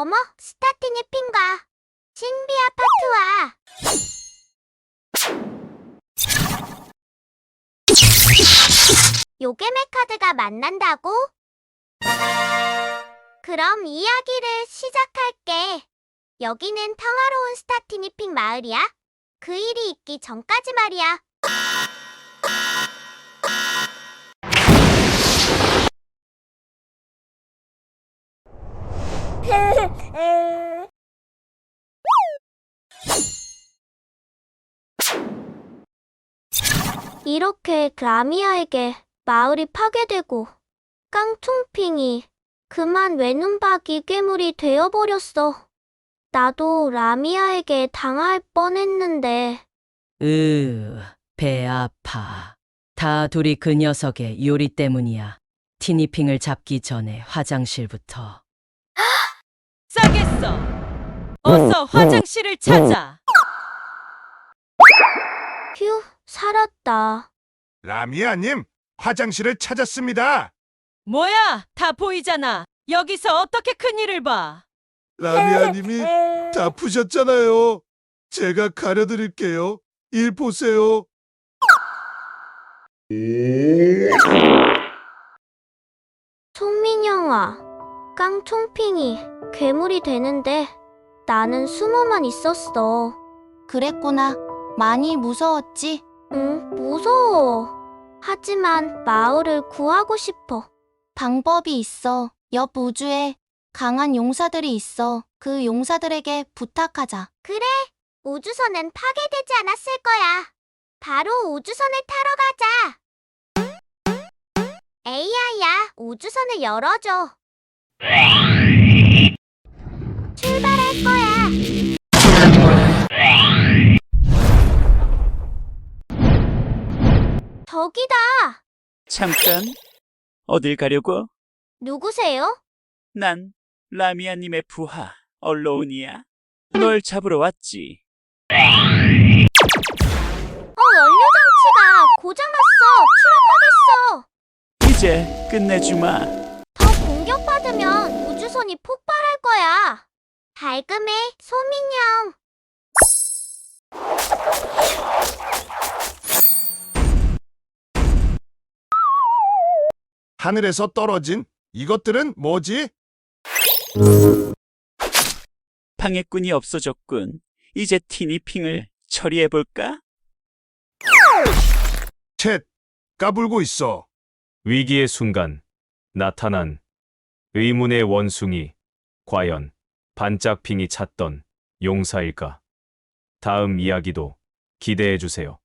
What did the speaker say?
어머, 스타티니 핑과 신비 아 파트와 요괴메 카드가 만난다고? 그럼 이야기를 시작할게. 여기는 평화로운 스타티니핑 마을이야. 그 일이 있기 전까지 말이야. 이렇게 라미아에게 마을이 파괴되고 깡퉁핑이 그만 외눈박이 괴물이 되어버렸어. 나도 라미아에게 당할 뻔했는데 으, 배 아파. 다 둘이 그 녀석의 요리 때문이야. 티니핑을 잡기 전에 화장실부터. 싸겠어! 어서 화장실을 찾아! 휴 살았다. 라미아님, 화장실을 찾았습니다. 뭐야! 다 보이잖아! 여기서 어떻게 큰 일을 봐! 라미아님이 다 푸셨잖아요. 제가 가려드릴게요. 일 보세요. 송민영아, 깡총핑이 괴물이 되는데 나는 숨어만 있었어. 그랬구나. 많이 무서웠지? 응, 무서워. 하지만 마을을 구하고 싶어. 방법이 있어. 옆 우주에 강한 용사들이 있어. 그 용사들에게 부탁하자. 그래, 우주선은 파괴되지 않았을 거야. 바로 우주선을 타러 가자. AI야, 우주선을 열어줘. 출발할 거야. 저기다. 잠깐. 어딜 가려고? 누구세요? 난 라미아님의 부하 얼로운이야. 널 잡으러 왔지. 어, 연료장치가 고장났어. 추락하겠어. 이제 끝내주마. 더 공격받으면 우주선이 폭발할 거야. 밝음의 소민영. 하늘에서 떨어진 이것들은 뭐지? 방해꾼이 없어졌군. 이제 티니핑을 처리해볼까? 챗, 까불고 있어. 위기의 순간 나타난 의문의 원숭이 과연 반짝핑이 찾던 용사일까? 다음 이야기도 기대해 주세요.